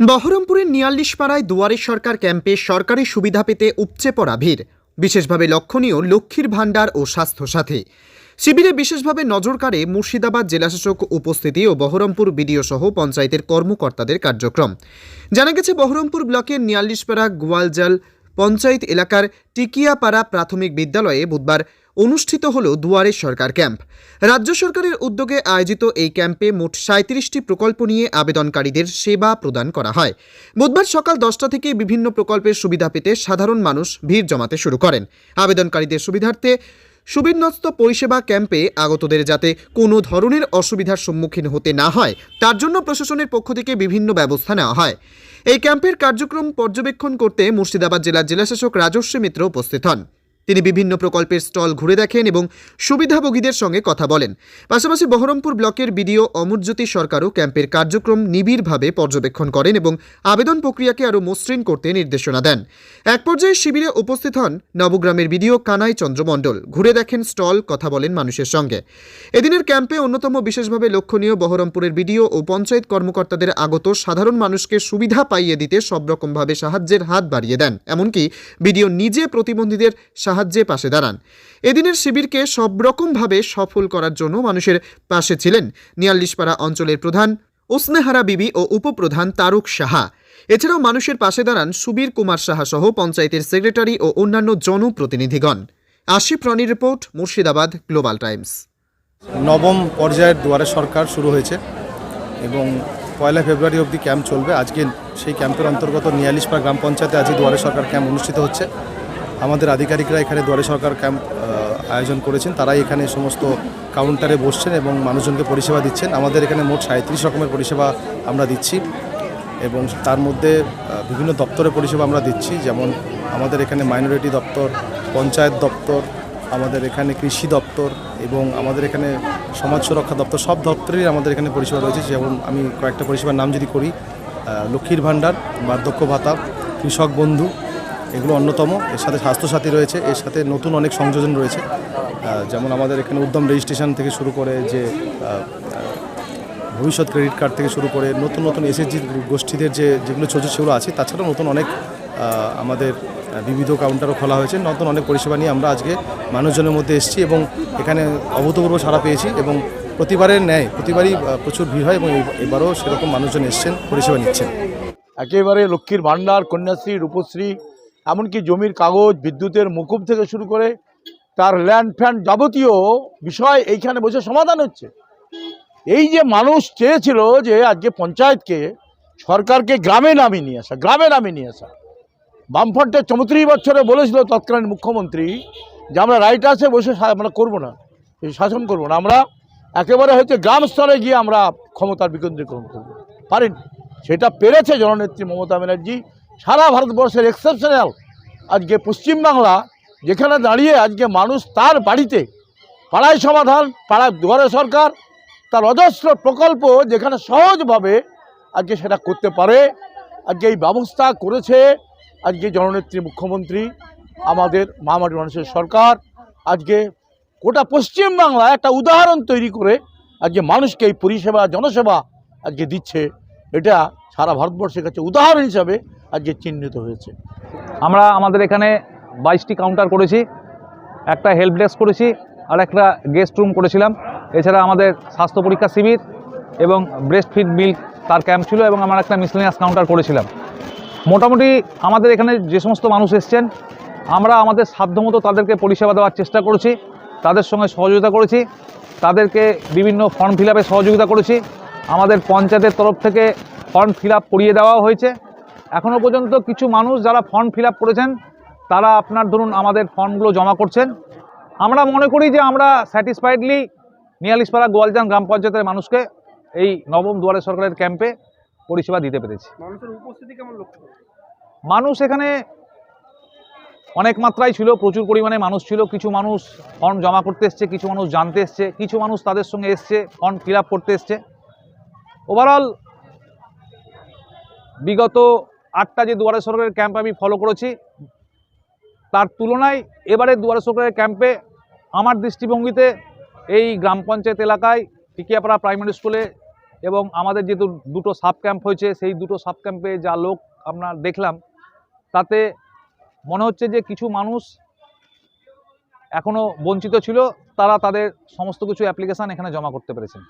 বহরমপুরের নিয়াল্লিশপাড়ায় দুয়ারে সরকার ক্যাম্পে সরকারি সুবিধা পেতে উপচে পড়া ভিড়, বিশেষভাবে লক্ষণীয় লক্ষ্মীর ভাণ্ডার ও স্বাস্থ্যসাথী। শিবিরে বিশেষভাবে নজর কাড়ে মুর্শিদাবাদ জেলাশাসক উপস্থিতি ও বহরমপুর বিডিও সহ পঞ্চায়েতের কর্মকর্তাদের কার্যক্রম। জানা গেছে, বহরমপুর ব্লকের নিয়াল্লিশপাড়া গোয়ালজাল পঞ্চায়েত এলাকার টিকিয়াপাড়া প্রাথমিক বিদ্যালয়ে বুধবার অনুষ্ঠিত হল দুয়ারে সরকার ক্যাম্প। রাজ্য সরকারের উদ্যোগে আয়োজিত এই ক্যাম্পে মোট সাঁত্রিশটি প্রকল্প নিয়ে আবেদনকারীদের সেবা প্রদান করা হয়। বুধবার সকাল দশটা থেকে বিভিন্ন প্রকল্পের সুবিধা পেতে সাধারণ মানুষ ভিড় জমাতে শুরু করেন। আবেদনকারীদের সুবিধার্থে সুবিন্যস্ত পরিষেবা ক্যাম্পে আগতদের যাতে কোনো ধরনের অসুবিধার সম্মুখীন হতে না হয়, তার জন্য প্রশাসনের পক্ষ থেকে বিভিন্ন ব্যবস্থা নেওয়া হয়। এই ক্যাম্পের কার্যক্রম পর্যবেক্ষণ করতে মুর্শিদাবাদ জেলার জেলাশাসক রাজস্বী মিত্র উপস্থিত হন। তিনি বিভিন্ন প্রকল্পের স্টল ঘুরে দেখেন এবং সুবিধাভোগীদের সঙ্গে কথা বলেন। পাশাপাশি বহরমপুর ব্লকের বিডিও অমরজ্যোতি সরকারও ক্যাম্পের কার্যক্রম নিবিড়ভাবে পর্যবেক্ষণ করেন এবং আবেদন প্রক্রিয়াকে আরও মসৃণ করতে নির্দেশনা দেন। এক পর্যায়ে শিবিরে উপস্থিত হন নবগ্রামের বিডিও কানাই চন্দ্র মণ্ডল। ঘুরে দেখেন স্টল, কথা বলেন মানুষের সঙ্গে। এদিনের ক্যাম্পে অন্যতম বিশেষভাবে লক্ষণীয় বহরমপুরের বিডিও ও পঞ্চায়েত কর্মকর্তাদের আগত সাধারণ মানুষকে সুবিধা পাইয়ে দিতে সব রকমভাবে সাহায্যের হাত বাড়িয়ে দেন। এমনকি বিডিও নিজে প্রতিবন্ধীদের সাহায্যে পাশে দাঁড়ান। এদিনের শিবিরকে সব রকমভাবে সফল করার জন্য মানুষের পাশে ছিলেন নিয়াল্লিশপাড়া অঞ্চলের প্রধান ওসনেহারা বিবি ও উপপ্রধান তারুক সাহা। এছাড়াও মানুষের পাশে দাঁড়ান সুবীর কুমার সাহা সহ পঞ্চায়েতের সেক্রেটারি ও অন্যান্য জনপ্রতিনিধিগণ। আশিফ রনির রিপোর্ট, মুর্শিদাবাদ, গ্লোবাল টাইমস। নবম পর্যায়ের দুয়ারে সরকার শুরু হয়েছে এবং পয়লা ফেব্রুয়ারি অবধি ক্যাম্প চলবে। আজকে সেই ক্যাম্পের অন্তর্গত নিয়ালিশপাড়া গ্রাম পঞ্চায়েতে আজকে দুয়ারে সরকার ক্যাম্প অনুষ্ঠিত হচ্ছে। আমাদের আধিকারিকরা এখানে দুয়ারে সরকার ক্যাম্প আয়োজন করেছেন। তারাই এখানে সমস্ত কাউন্টারে বসছেন এবং মানুষজনকে পরিষেবা দিচ্ছেন। আমাদের এখানে মোট সাঁত্রিশ রকমের পরিষেবা আমরা দিচ্ছি এবং তার মধ্যে বিভিন্ন দপ্তরের পরিষেবা আমরা দিচ্ছি। যেমন আমাদের এখানে মাইনরিটি দপ্তর, পঞ্চায়েত দপ্তর, আমাদের এখানে কৃষি দপ্তর এবং আমাদের এখানে সমাজ সুরক্ষা দপ্তর, সব দপ্তরেই আমাদের এখানে পরিষেবা রয়েছে। যেমন আমি কয়েকটা পরিষেবার নাম যদি করি লক্ষ্মীর ভাণ্ডার, বার্ধক্য ভাতা, কৃষক বন্ধু এগুলো অন্যতম। এর সাথে স্বাস্থ্যসাথী রয়েছে, এর সাথে নতুন অনেক সংযোজন রয়েছে। যেমন আমাদের এখানে উদ্যম রেজিস্ট্রেশন থেকে শুরু করে যে ভবিষ্যৎ ক্রেডিট কার্ড থেকে শুরু করে নতুন নতুন এসএসজি গোষ্ঠীদের যে, যেগুলো চলছে সেগুলো আছে। তাছাড়াও নতুন অনেক আমাদের বিবিধ কাউন্টারও খোলা হয়েছে। নতুন অনেক পরিষেবা নিয়ে আমরা আজকে মানুষজনের মধ্যে এসেছি এবং এখানে অভূতপূর্ব সাড়া পেয়েছি এবং প্রতিবারের ন্যায়, প্রতিবারই প্রচুর ভিড় হয় এবং এবারও সেরকম মানুষজন এসছেন, পরিষেবা নিচ্ছেন। একেবারে লক্ষ্মীর ভাণ্ডার, কন্যাশ্রী, রূপশ্রী এমনকি জমির কাগজ, বিদ্যুতের মুকুব থেকে শুরু করে তার ল্যান্ড ফ্যান্ড যাবতীয় বিষয় এইখানে বসে সমাধান হচ্ছে। এই যে মানুষ চেয়েছিল যে আজকে পঞ্চায়েতকে, সরকারকে গ্রামে নামিয়ে নিয়ে আসা, গ্রামে নামিয়ে নিয়ে আসা। বামফ্রন্টের চৌত্রিশ বছরে বলেছিল তৎকালীন মুখ্যমন্ত্রী যে আমরা রাইটার্সে বসে আমরা করব না, শাসন করব না, আমরা একেবারে হয়তো গ্রাম স্তরে গিয়ে আমরা ক্ষমতার বিকেন্দ্রীকরণ করব। পারেন সেটা পেরেছে জননেত্রী মমতা ব্যানার্জি। সারা ভারতবর্ষের এক্সেপশনাল আজকে পশ্চিমবাংলা, যেখানে দাঁড়িয়ে আজকে মানুষ তার বাড়িতে, পাড়ায় সমাধান, পাড়ায় দুয়ারে সরকার, তার অজস্র প্রকল্প যেখানে সহজভাবে আজকে সেটা করতে পারে। আজকে এই ব্যবস্থা করেছে আজকে জননেত্রী মুখ্যমন্ত্রী, আমাদের মহামারী মানুষের সরকার। আজকে গোটা পশ্চিমবাংলায় একটা উদাহরণ তৈরি করে আজকে মানুষকে এই পরিষেবা, জনসেবা আজকে দিচ্ছে। এটা সারা ভারতবর্ষের কাছে উদাহরণ হিসাবে আজকে চিহ্নিত হয়েছে। আমরা আমাদের এখানে বাইশটি কাউন্টার করেছি, একটা হেল্প ডেস্ক করেছি আর একটা গেস্ট রুম করেছিলাম। এছাড়া আমাদের স্বাস্থ্য পরীক্ষা শিবির এবং ব্রেস্ট ফিড মিল্ক তার ক্যাম্প ছিল এবং আমরা একটা মিসলেনিয়াস কাউন্টার করেছিলাম। মোটামুটি আমাদের এখানে যে সমস্ত মানুষ এসছেন, আমরা আমাদের সাধ্যমতো তাদেরকে পরিষেবা দেওয়ার চেষ্টা করেছি, তাদের সঙ্গে সহযোগিতা করেছি, তাদেরকে বিভিন্ন ফর্ম ফিল সহযোগিতা করেছি। আমাদের পঞ্চায়েতের তরফ থেকে ফর্ম ফিল করিয়ে দেওয়াও হয়েছে। এখনও পর্যন্ত কিছু মানুষ যারা ফর্ম ফিল আপ করেছেন তারা আপনার ধরুন আমাদের ফর্মগুলো জমা করছেন। আমরা মনে করি যে আমরা স্যাটিসফাইডলি নিয়ালিশপাড়া গোয়ালজান গ্রাম পঞ্চায়েতের মানুষকে এই নবম দুয়ারে সরকারের ক্যাম্পে পরিষেবা দিতে পেরেছি। মানুষ এখানে অনেক মাত্রায় ছিল প্রচুর পরিমাণে মানুষ ছিল। কিছু মানুষ ফর্ম জমা করতে এসছে কিছু মানুষ জানতে এসছে কিছু মানুষ তাদের সঙ্গে এসছে ফর্ম ফিল আপ করতে এসছে। ওভারঅল বিগত আটটা যে দুয়ারে সরকারের ক্যাম্প আমি ফলো করেছি, তার তুলনায় এবারে দুয়ারে সরকারের ক্যাম্পে আমার দৃষ্টিভঙ্গিতে এই গ্রাম পঞ্চায়েত এলাকায় টিকিয়াপাড়া প্রাইমারি স্কুলে এবং আমাদের যেহেতু দুটো সাব ক্যাম্প হয়েছে, সেই দুটো সাব ক্যাম্পে যা লোক আপনার দেখলাম, তাতে মনে হচ্ছে যে কিছু মানুষ এখনও বঞ্চিত ছিল, তারা তাদের সমস্ত কিছু অ্যাপ্লিকেশান এখানে জমা করতে পেরেছেন।